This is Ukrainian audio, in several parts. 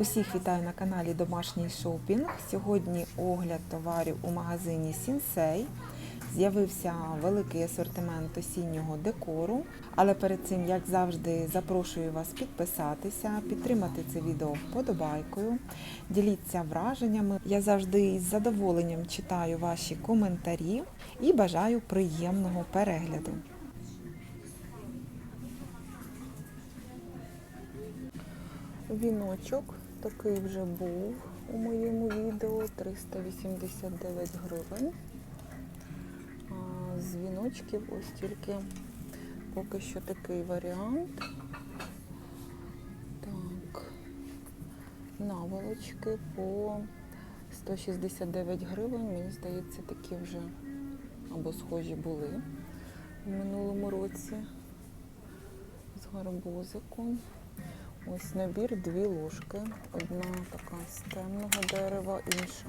Усіх вітаю на каналі Домашній шопінг. Сьогодні огляд товарів у магазині Сінсей. З'явився великий асортимент осіннього декору. Але перед цим, як завжди, запрошую вас підписатися, підтримати це відео вподобайкою, діліться враженнями. Я завжди із задоволенням читаю ваші коментарі і бажаю приємного перегляду. Віночок такий вже був у моєму відео 389 гривень. З ось тільки поки що такий варіант. Так, наволочки по 169 гривень. Мені здається, такі вже або схожі були в минулому році з гарбузиком. Ось набір дві ложки. Одна така з темного дерева, інша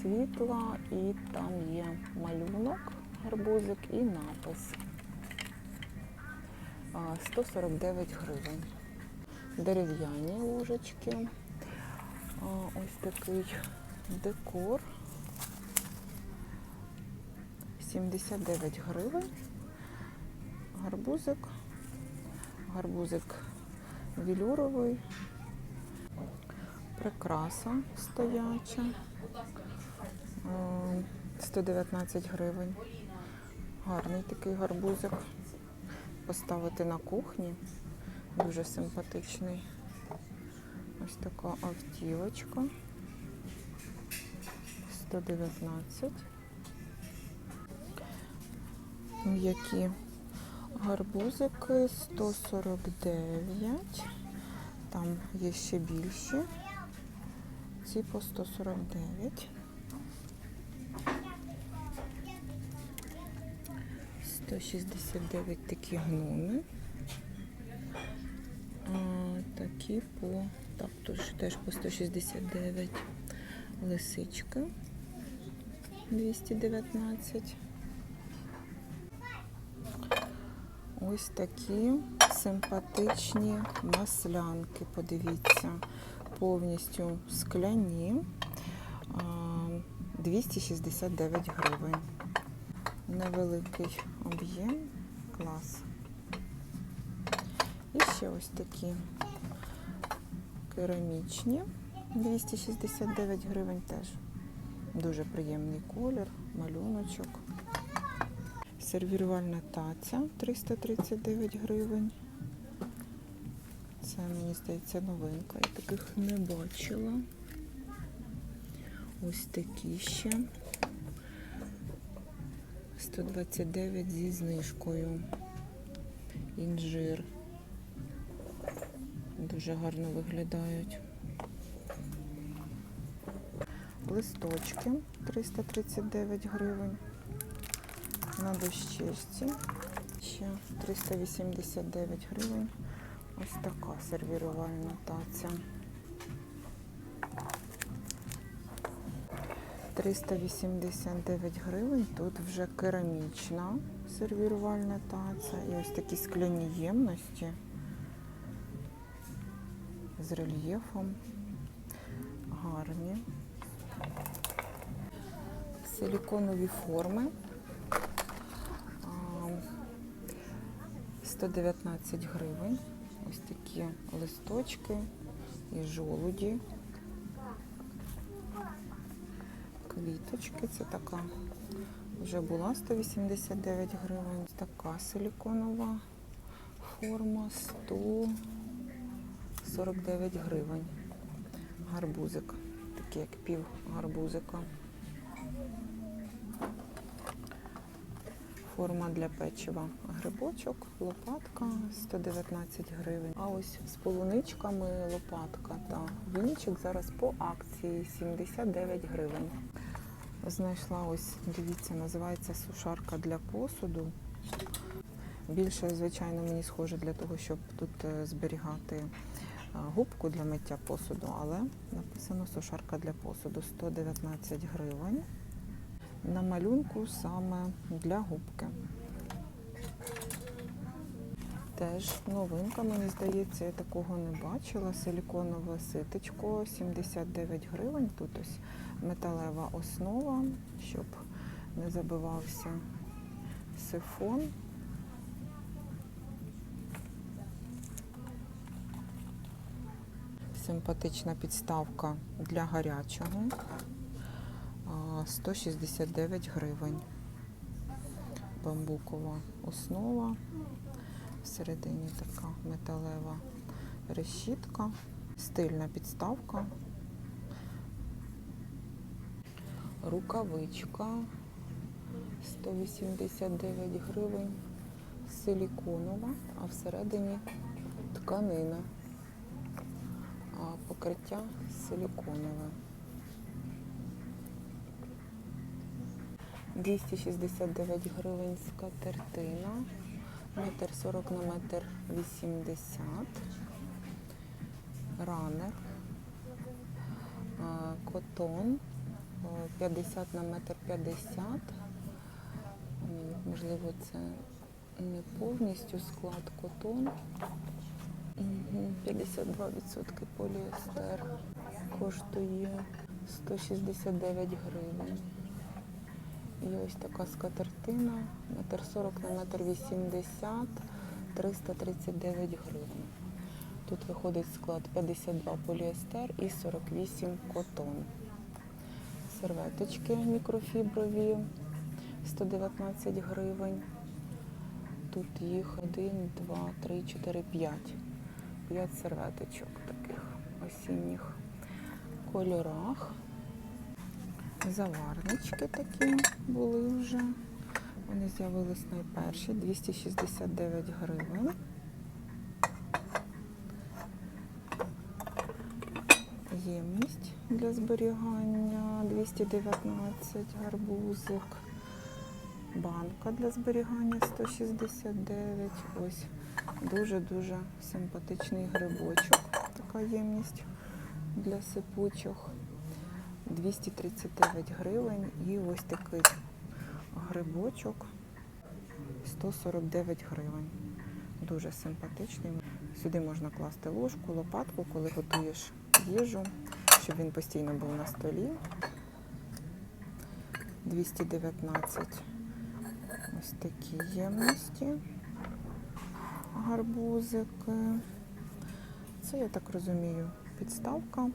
світла, і там є малюнок, гарбузик і напис. 149 гривень. Дерев'яні ложечки. Ось такий декор. 79 гривень. Гарбузик. Гарбузик велюровий, прикраса стояча, е, 119 гривень. Гарний такий гарбузик. Поставити на кухні. Дуже симпатичний. Ось така автівочка. 119. М'які Гарбузики 149. Там є ще більші. Ці по 149. 169 такі гноми. А, такі по, так, тож теж по 169 лисичка 219. Ось такі симпатичні маслянки. Подивіться, повністю скляні. 269 гривень. Невеликий об'єм, клас. І ще ось такі керамічні. 269 гривень теж. Дуже приємний колір, малюночок. Сервірувальна таця 339 гривень. Це, мені здається, новинка. Я таких не бачила. Ось такі ще. 129 зі знижкою. Інжир. Дуже гарно виглядають. Листочки 339 гривень на дощечці. Ще 389 гривень. Ось така сервірувальна таця. 389 гривень. Тут вже керамічна сервірувальна таця. І ось такі скляні ємності з рельєфом. Гарні. Силіконові форми. 119 гривень. Ось такі листочки і жолуді. Квіточки. Це така вже була 189 гривень. Така силіконова форма 149 гривень. Гарбузик. Такий як пів гарбузика. Форма для печива. Грибочок, лопатка 119 гривень. А ось з полуничками лопатка та вінчик зараз по акції 79 гривень. Знайшла ось, дивіться, називається сушарка для посуду. Більше, звичайно, мені схоже для того, щоб тут е, зберігати е, губку для миття посуду, але написано сушарка для посуду 119 гривень на малюнку саме для губки. Теж новинка, мені здається, я такого не бачила. Силіконове ситечко 79 гривень. Тут ось металева основа, щоб не забивався сифон. Симпатична підставка для гарячого. А, 169 гривень. Бамбукова основа. Всередині така металева решітка, стильна підставка. Рукавичка 189 гривень, силіконова, а всередині тканина, а покриття силіконове. 269 гривень скатертина, метр 40 на метр 80, ранер, котон, 50 на метр 50. Можливо, це не повністю склад котон. 52% поліестер коштує 169 гривень. І ось така скатертина, метр 40 на метр 80, 339 гривень. Тут виходить склад 52 поліестер і 48 котон. Серветочки мікрофіброві 119 гривень. Тут їх 1, 2, 3, 4, 5. 5 серветочок таких осінніх кольорах. Заварнички такі були вже. Вони з'явились найперші 269 гривень. Ємність для зберігання 219 гарбузик. Банка для зберігання 169. Ось дуже-дуже симпатичний грибочок. Така ємність для сипучих. 239 гривень і ось такий грибочок 149 гривень. Дуже симпатичний. Сюди можна класти ложку, лопатку, коли готуєш їжу, щоб він постійно був на столі. 219 ось такі ємності, гарбузики. Це, я так розумію, підставка.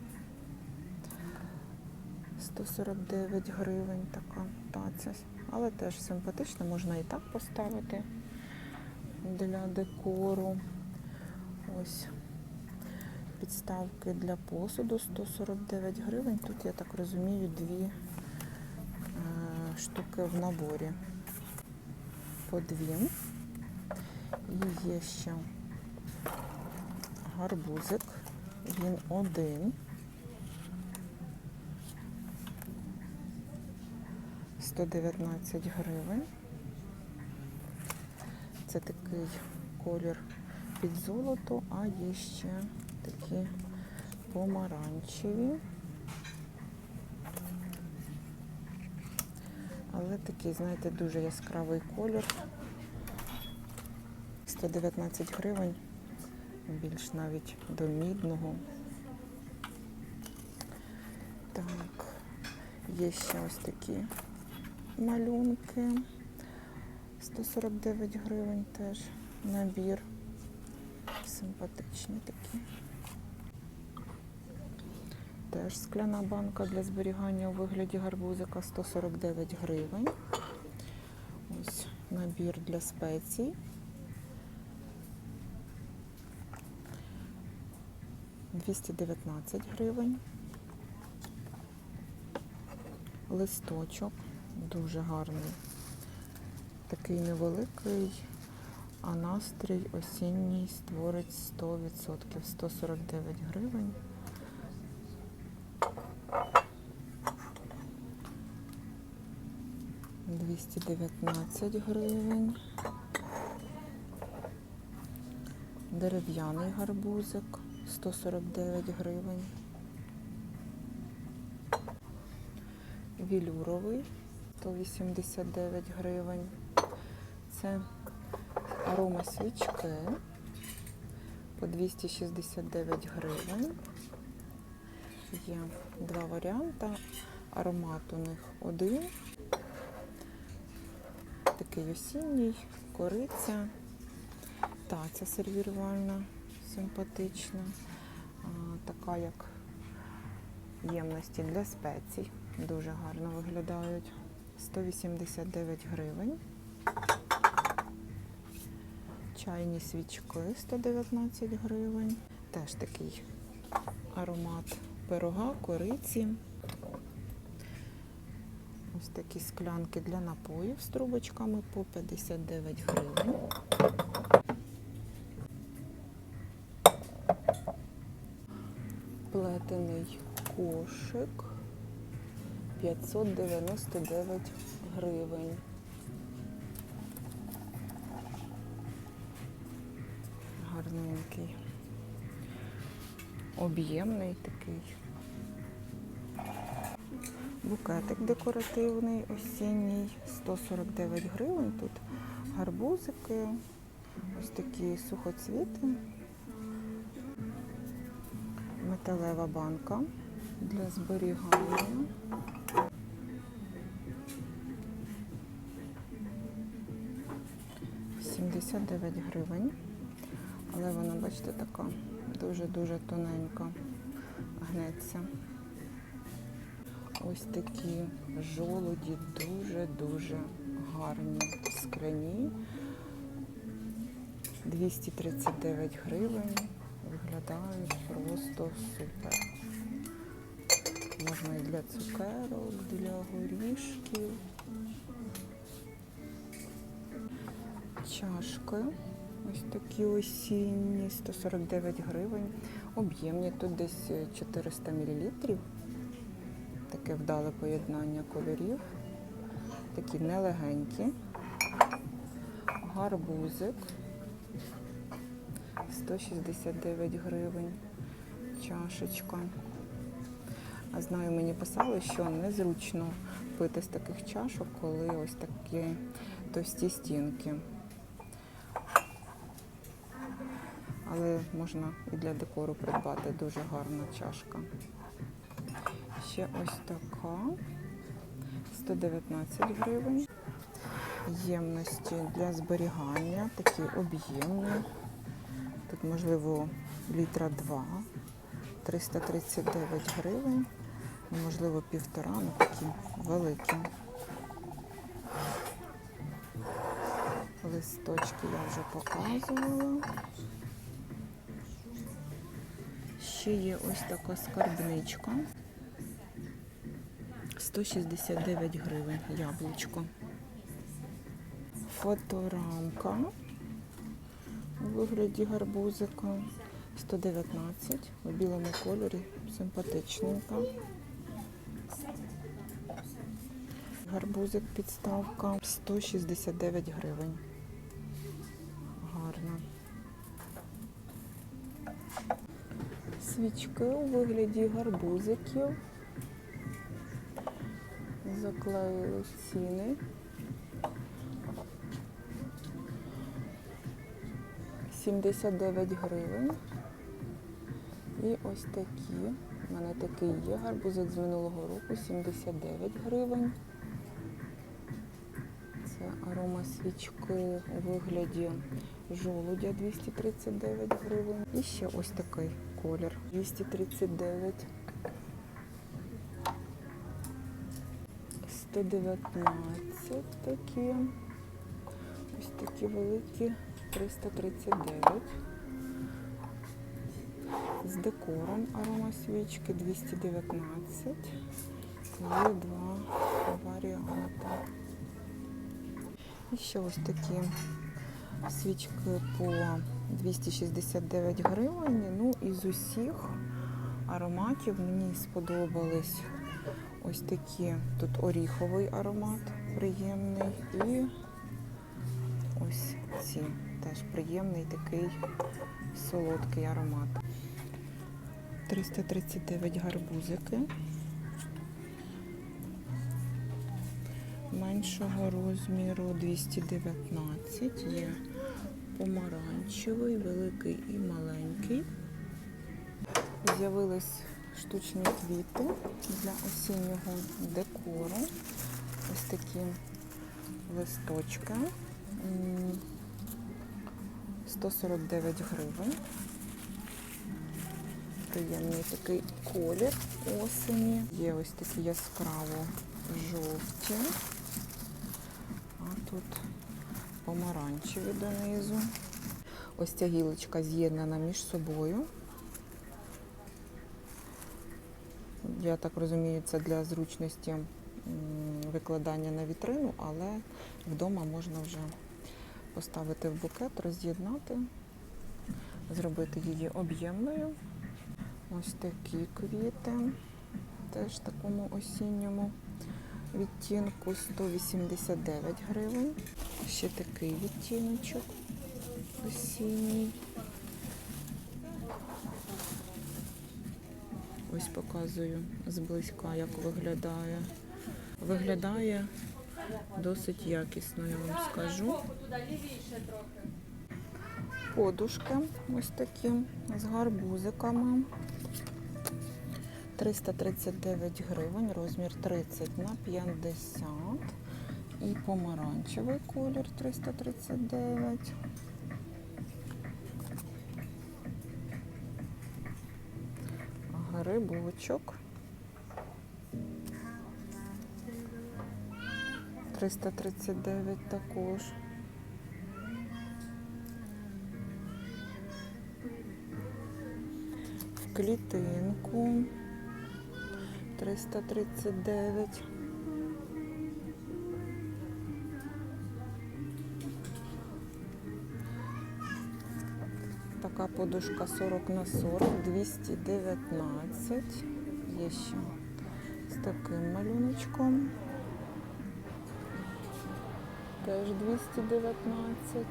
149 гривень така таця. Але теж симпатична, можна і так поставити для декору. Ось підставки для посуду 149 гривень. Тут, я так розумію, дві е, штуки в наборі. По дві. І є ще гарбузик. Він один. 119 гривень. Це такий колір під золото, а є ще такі помаранчеві. Але такий, знаєте, дуже яскравий колір. 119 гривень, більш навіть до мідного. Так, є ще ось такі малюнки. 149 гривень теж набір. Симпатичні такі. Теж скляна банка для зберігання у вигляді гарбузика 149 гривень. Ось набір для спецій. Двісті дев'ятнадцять гривень. Листочок дуже гарний. Такий невеликий, а настрій осінній створить 100%, 149 гривень. Двісті дев'ятнадцять гривень. Дерев'яний гарбузик 149 гривень. Вілюровий 189 гривень. Це арома свічки по 269 гривень. Є два варіанти. Аромат у них один. Такий осінній, кориця. Таця сервірувальна, симпатична. А, Така як ємності для спецій. Дуже гарно виглядають. 189 гривень. Чайні свічки 119 гривень. Теж такий аромат пирога, кориці. Ось такі склянки для напоїв з трубочками по 59 гривень. Плетений кошик 599 гривень. Гарненький. Об'ємний такий. Букетик декоративний, осінній, 149 гривень. Тут гарбузики, ось такі сухоцвіти, металева банка для зберігання. Сімдесят дев'ять гривень, але вона, бачите, така дуже-дуже тоненька, гнеться. Ось такі жолуді дуже-дуже гарні скляні. 239 гривень. Виглядають просто супер. Можна і для цукерок, для горішків. Чашки. Ось такі осінні, 149 гривень. Об'ємні, тут десь 400 мл. Таке вдале поєднання кольорів. Такі нелегенькі. Гарбузик. 169 гривень. Чашечка. А знаю, мені писали, що незручно пити з таких чашок, коли ось такі товсті стінки. Але можна і для декору придбати дуже гарна чашка. Ще ось така 119 гривень. Ємності для зберігання, такі об'ємні. Тут, можливо, літра 2, 339 гривень, можливо, півтора, ну такі великі. Листочки я вже показувала. Ще є ось така скарбничка. 169 гривень яблучко. Фоторамка у вигляді гарбузика 119 у білому кольорі, симпатичненька. Гарбузик підставка 169 гривень. Гарно. Свічки у вигляді гарбузиків. Заклеїли ціни. 79 гривень. І ось такі. У мене такий є гарбузик з минулого року, 79 гривень. Арома свічки у вигляді жолудя 239 гривень. І ще ось такий колір 239. 119 такі. Ось такі великі 339. З декором арома свічки 219. Є два варіанти. І ще ось такі свічки по 269 гривень. Ну, із усіх ароматів мені сподобались ось такі. Тут оріховий аромат приємний. І ось ці теж приємний такий солодкий аромат. 339 гарбузики. Меншого розміру 219 є помаранчевий, великий і маленький. З'явились штучні квіти для осіннього декору. Ось такі листочки. 149 гривень. Приємний такий колір осені. Є ось такі яскраво жовті. А тут помаранчеві донизу. Ось ця гілочка з'єднана між собою. Я так розумію, це для зручності викладання на вітрину, але вдома можна вже поставити в букет, роз'єднати, зробити її об'ємною. Ось такі квіти, теж такому осінньому відтінку 189 гривень. Ще такий відтіночок осінній. Ось показую зблизька, як виглядає. Виглядає досить якісно, я вам скажу. Подушки ось такі з гарбузиками. 339 гривень, розмір 30 на 50. І помаранчевий колір 339. Грибочок. 339 також. В клітинку 339. Така подушка 40 на 40, 219. Є ще з таким малюночком. Теж 219.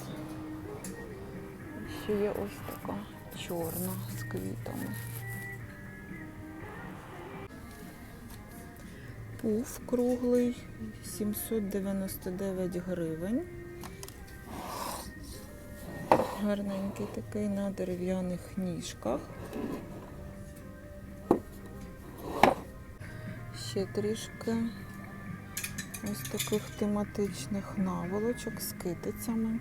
Ще є ось така чорна з квітами. Пуф круглий 799 гривень. Гарненький такий на дерев'яних ніжках. Ще трішки ось таких тематичних наволочок з китицями.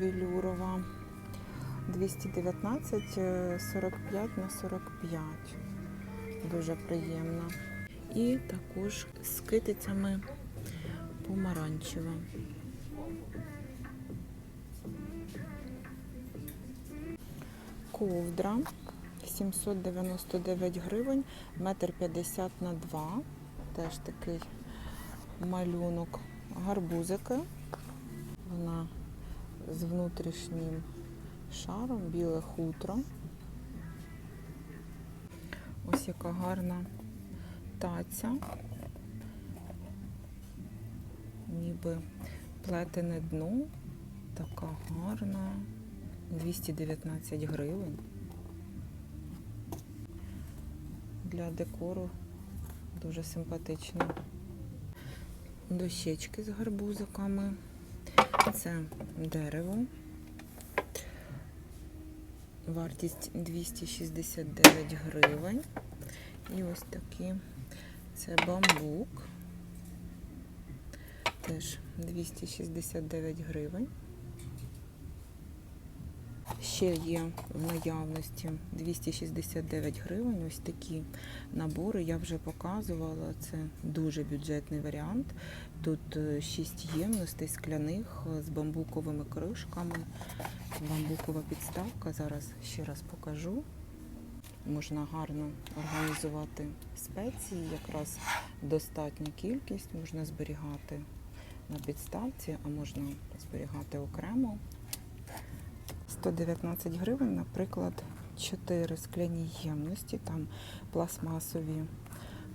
Велюрова 219 е, 45 на 45. Дуже приємно. І також з китицями помаранчева. Ковдра 799 гривень, метр 50 на 2. Теж такий малюнок гарбузики. Вона з внутрішнім шаром, біле хутро. Ось яка гарна таця. Ніби плетене дно. Така гарна. 219 гривень. Для декору дуже симпатично. Дощечки з гарбузиками. Це дерево. Вартість 269 гривень. І ось такі. Це бамбук. Теж 269 гривень. Ще є в наявності 269 гривень. Ось такі набори я вже показувала. Це дуже бюджетний варіант. Тут 6 ємностей скляних з бамбуковими кришками. Бамбукова підставка. Зараз ще раз покажу. Можна гарно організувати спеції, якраз достатня кількість, можна зберігати на підставці, а можна зберігати окремо. 119 гривень, наприклад, 4 скляні ємності, там пластмасові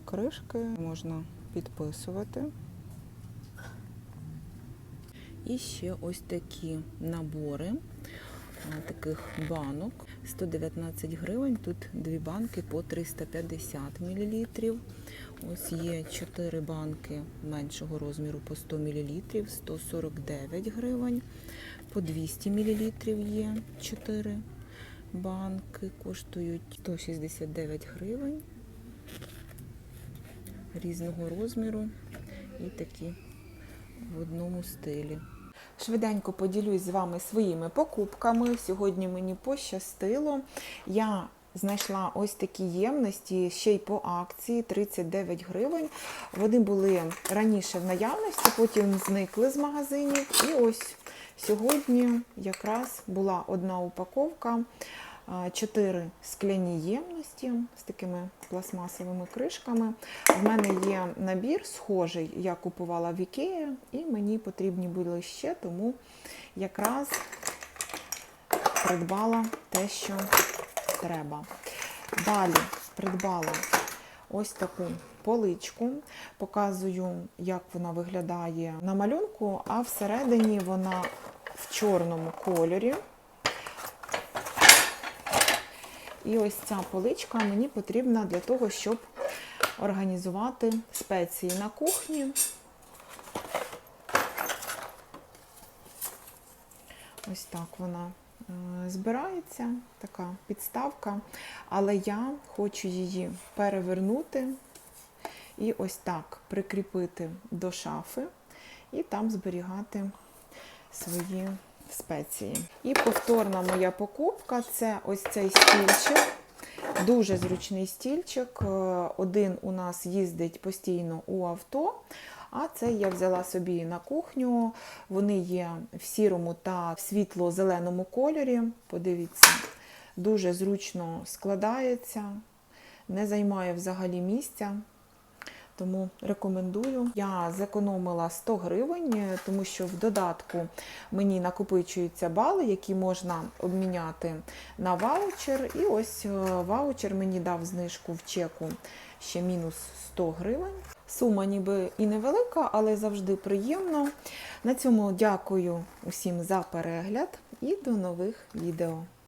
кришки, можна підписувати. І ще ось такі набори таких банок 119 гривень. Тут дві банки по 350 мл. Ось є 4 банки меншого розміру по 100 мл, 149 гривень. По 200 мл є 4 банки, коштують 169 гривень різного розміру і такі в одному стилі. Швиденько поділюсь з вами своїми покупками. Сьогодні мені пощастило. Я знайшла ось такі ємності ще й по акції 39 гривень. Вони були раніше в наявності, потім зникли з магазинів. І ось сьогодні якраз була одна упаковка. Чотири скляні ємності з такими пластмасовими кришками. В мене є набір схожий, я купувала в Ікеї, і мені потрібні були ще, тому якраз придбала те, що треба. Далі придбала ось таку поличку. Показую, як вона виглядає на малюнку, а всередині вона в чорному кольорі. І ось ця поличка мені потрібна для того, щоб організувати спеції на кухні. Ось так вона е, збирається, така підставка, але я хочу її перевернути і ось так прикріпити до шафи і там зберігати свої спеції. І повторна моя покупка це ось цей стільчик. Дуже зручний стільчик. Е, Один у нас їздить постійно у авто, а цей я взяла собі на кухню. Вони є в сірому та світло-зеленому кольорі. Подивіться, дуже зручно складається, не займає взагалі місця. Тому рекомендую. Я зекономила 100 гривень, тому що в додатку мені накопичуються бали, які можна обміняти на ваучер. І ось е, ваучер мені дав знижку в чеку ще мінус 100 гривень. Сума ніби і невелика, але завжди приємно. На цьому дякую усім за перегляд і до нових відео.